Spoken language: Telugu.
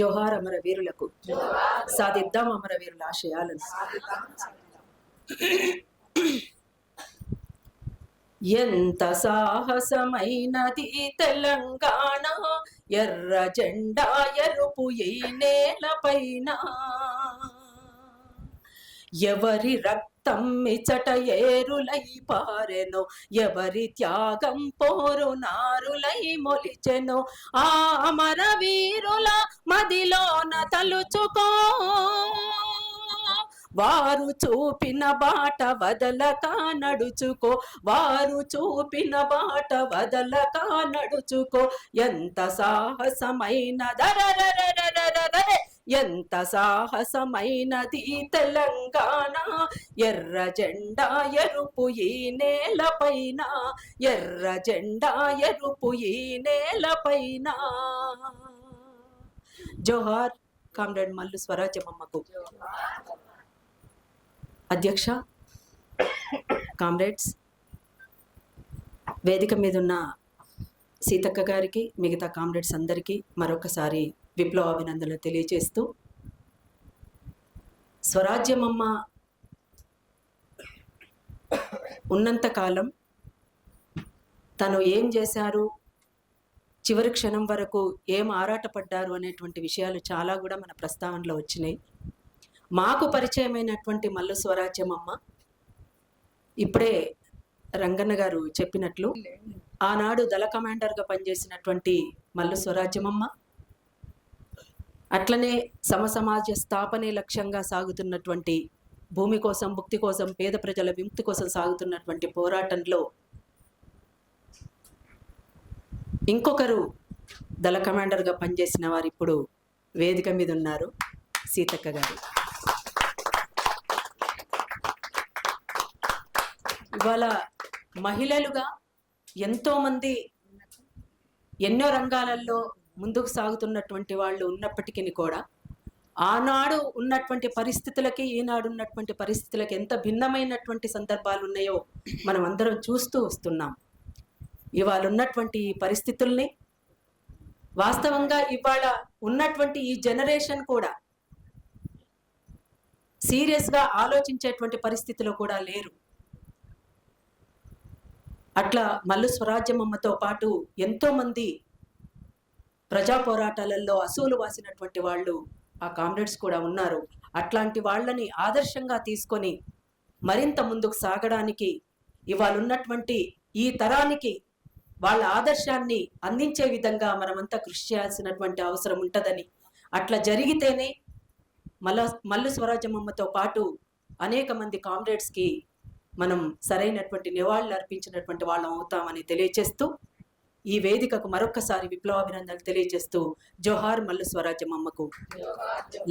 జోహార్ అమర వీరులకు సాధిద్దాం అమర వీరుల ఆశయాలను. ఎంత సాహసమైనది తెలంగాణ ఎర్ర జెండా ఎరుపు ఈ నేలపైన. ఎవరి రక్త తమ్మి చట ఏరులై పారెను ఎవరి త్యాగం పోరు నారులై మొలిచెను. ఆ అమర వీరుల మదిలోన తలుచుకో. వారు చూపిన బాట వదలక నడుచుకో. వారు చూపిన బాట వదలక నడుచుకో. ఎంత సాహసమైన దరరరరరర ఎంత సాహసమైనది తెలంగాణ? ఎర్ర జెండా ఎరుపు ఈ నేలపైన. ఎర్ర జెండా ఎరుపు ఈ నేలపైన. జోహార్ కామ్రేడ్ మల్లు స్వరాజ్యమమ్మకు అధ్యక్ష కామ్రేడ్స్ వేదిక మీద ఉన్న సీతక్క గారికి మిగతా కామ్రేడ్స్ అందరికీ మరొకసారి విప్లవ అభినందనలు తెలియజేస్తూ స్వరాజ్యమమ్మ ఉన్నంతకాలం తను ఏం చేశారు చివరి క్షణం వరకు ఏం ఆరాటపడ్డారు అనేటువంటి విషయాలు చాలా కూడా మన ప్రస్తావనలో వచ్చినాయి. మాకు పరిచయమైనటువంటి మల్లు స్వరాజ్యమమ్మ ఇప్పుడే రంగన్న గారు చెప్పినట్లు ఆనాడు దళ కమాండర్గా పనిచేసినటువంటి మల్లు స్వరాజ్యమమ్మ అట్లనే సమసమాజ స్థాపనే లక్ష్యంగా సాగుతున్నటువంటి భూమి కోసం భుక్తి కోసం పేద ప్రజల విముక్తి కోసం సాగుతున్నటువంటి పోరాటంలో ఇంకొకరు దళ కమాండర్గా పనిచేసిన వారు ఇప్పుడు వేదిక మీద ఉన్నారు సీతక్క గారు. ఇవాళ మహిళలుగా ఎంతోమంది ఎన్నో రంగాలలో ముందుకు సాగుతున్నటువంటి వాళ్ళు ఉన్నప్పటికీ కూడా ఆనాడు ఉన్నటువంటి పరిస్థితులకి ఈనాడు ఉన్నటువంటి పరిస్థితులకి ఎంత భిన్నమైనటువంటి సందర్భాలు ఉన్నాయో మనం అందరం చూస్తూ వస్తున్నాం. ఇవాళ ఉన్నటువంటి ఈ పరిస్థితుల్ని వాస్తవంగా ఇవాళ ఉన్నటువంటి ఈ జనరేషన్ కూడా సీరియస్గా ఆలోచించేటువంటి పరిస్థితిలో కూడా లేరు. అట్లా మల్లు స్వరాజ్యమమ్మతో పాటు ఎంతోమంది ప్రజా పోరాటాలలో అసూలు వాసినటువంటి వాళ్ళు ఆ కామ్రేడ్స్ కూడా ఉన్నారు. అట్లాంటి వాళ్ళని ఆదర్శంగా తీసుకొని మరింత ముందుకు సాగడానికి ఇవాళ ఉన్నటువంటి ఈ తరానికి వాళ్ళ ఆదర్శాన్ని అందించే విధంగా మనమంతా కృషి చేయాల్సినటువంటి అవసరం ఉంటుందని. అట్లా జరిగితేనే మల్ల మల్లు స్వరాజ్యమమ్మతో పాటు అనేక మంది కామ్రేడ్స్కి మనం సరైనటువంటి నివాళులు అర్పించినటువంటి వాళ్ళం అవుతామని తెలియజేస్తూ ఈ వేదికకు మరొక్కసారి విప్లవాభినందనలు తెలియజేస్తూ జోహార్ మల్లు స్వరాజ్యం అమ్మకు.